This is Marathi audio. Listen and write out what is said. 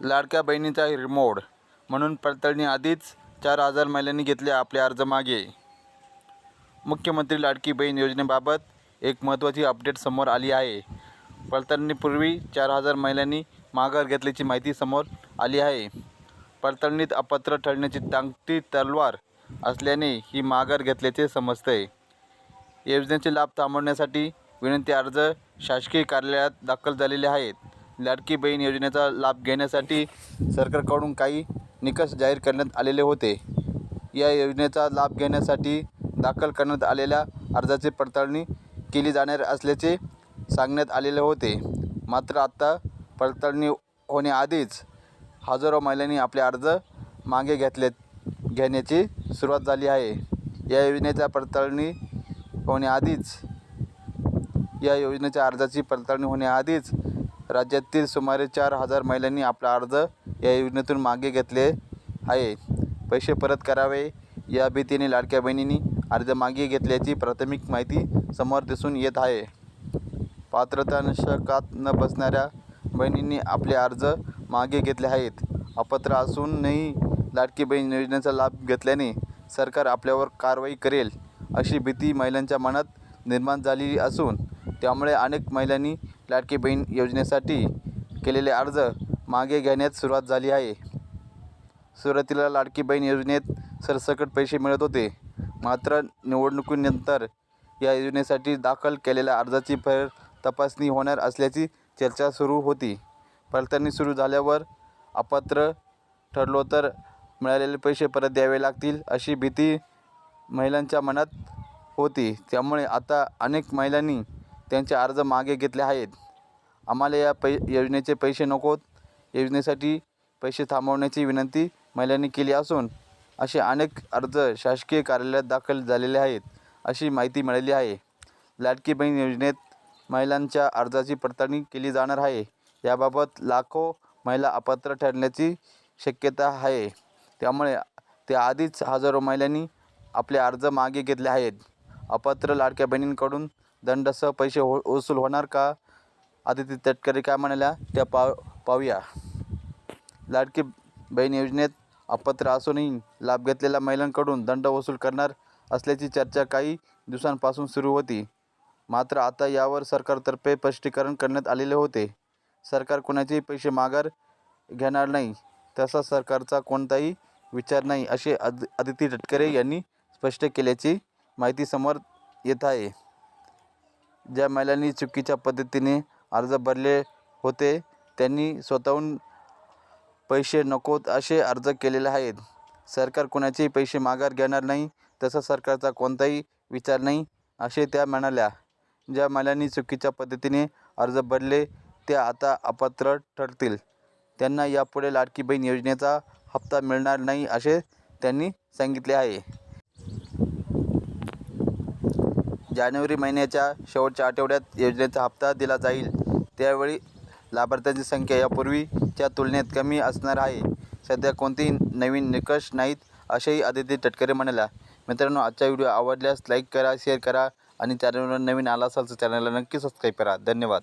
लाडक्या बहिणीचा रिमोड म्हणून पडताळणी आधीच चार हजार महिलांनी घेतले आपले अर्ज मागे मुख्यमंत्री लाडकी बहीण योजनेबाबत एक महत्त्वाची अपडेट समोर आली आहे. पडताळणीपूर्वी चार हजार महिलांनी माघार घेतल्याची माहिती समोर आली आहे. पडताळणीत अपात्र ठरण्याची टांगती तलवार असल्याने ही माघार घेतल्याचे समजते योजनेचे लाभ थांबवण्यासाठी विनंती अर्ज शासकीय कार्यालयात दाखल झालेले आहेत. लाडकी बहीण योजनेचा लाभ घेण्यासाठी सरकारकडून काही निकष जाहीर करण्यात आलेले होते. या योजनेचा लाभ घेण्यासाठी दाखल करण्यात आलेल्या अर्जाची पडताळणी केली जाणार असल्याचे सांगण्यात आलेले होते. मात्र आत्ता पडताळणी होण्याआधीच हजारो महिलांनी आपले अर्ज मागे घेतले घेण्याची सुरुवात झाली आहे. या योजनेच्या पडताळणी होण्याआधीच या योजनेच्या अर्जाची पडताळणी होण्याआधीच राज्यातील सुमारे चार हजार महिलांनी आपला अर्ज या योजनेतून मागे घेतले आहे. पैसे परत करावे या भीतीने लाडक्या बहिणींनी अर्ज मागे घेतल्याची प्राथमिक माहिती समोर दिसून येत आहे. पात्रता नशकात न बसणाऱ्या बहिणींनी आपले अर्ज मागे घेतले आहेत. अपात्र असूनही लाडकी बहीण योजनेचा लाभ घेतल्याने सरकार आपल्यावर कारवाई करेल अशी भीती महिलांच्या मनात निर्माण झालेली असून त्यामुळे अनेक महिलांनी लाडकी बहीण योजनेसाठी केलेले अर्ज मागे घेण्यास सुरुवात झाली आहे. सुरुवातीला लाडकी बहीण योजनेत सरसकट पैसे मिळत होते. मात्र निवडणुकीनंतर या योजनेसाठी दाखल केलेल्या अर्जाची फेर तपासणी होणार असल्याची चर्चा सुरू होती. पडताळणी सुरू झाल्यावर अपात्र ठरलो तर मिळालेले पैसे परत द्यावे लागतील अशी भीती महिलांच्या मनात होती. त्यामुळे आता अनेक महिलांनी त्यांचे अर्ज मागे घेतले आहेत. आम्हाला या पै योजनेचे पैसे नकोत योजनेसाठी पैसे थांबवण्याची विनंती महिलांनी केली असून असे अनेक अर्ज शासकीय कार्यालयात दाखल झालेले आहेत अशी माहिती मिळाली आहे. लाडकी बहीण योजनेत महिलांच्या अर्जाची पडताळणी केली जाणार आहे. याबाबत लाखो महिला अपात्र ठरण्याची शक्यता आहे. त्यामुळे त्याआधीच हजारो महिलांनी आपले अर्ज मागे घेतले आहेत. अपात्र लाडक्या बहिणींकडून दंडासह पैसे हो वसूल होणार का? आदिती तटकरे काय म्हणाल्या? त्या पाव पाहूया. लाडकी बहीण योजनेत अपात्र असूनही लाभ घेतलेल्या महिलांकडून दंड वसूल करणार असल्याची चर्चा काही दिवसांपासून सुरू होती. मात्र आता यावर सरकारतर्फे स्पष्टीकरण करण्यात आलेले होते. सरकार कोणाचेही पैसे माघार घेणार नाही. तसा सरकारचा कोणताही विचार नाही असे अद आदिती तटकरे यांनी स्पष्ट केल्याची माहिती समोर येत आहे. ज्या महिलांनी चुकीच्या पद्धतीने अर्ज भरले होते त्यांनी स्वतःहून पैसे नकोत असे अर्ज केलेले आहेत. सरकार कोणाचेही पैसे माघार घेणार नाही तसा सरकारचा कोणताही विचार नाही असे त्या म्हणाल्या. ज्या महिलांनी चुकीच्या पद्धतीने अर्ज भरले त्या आता अपात्र ठरतील. त्यांना यापुढे लाडकी बहीण योजनेचा हप्ता मिळणार नाही असे त्यांनी सांगितले आहे. जानेवारी महिन्याच्या शेवटच्या आठवड्यात योजनेचा हप्ता दिला जाईल. त्यावेळी लाभार्थ्यांची संख्या यापूर्वीच्या तुलनेत कमी असणार आहे. सध्या कोणतेही नवीन निकष नाहीत असेही आदिती तटकरे म्हणाल्या मित्रांनो आजचा व्हिडिओ आवडल्यास लाईक करा शेअर करा आणि चॅनलवर नवीन आला असाल तर चॅनलला नक्की सबस्क्राईब करा. धन्यवाद.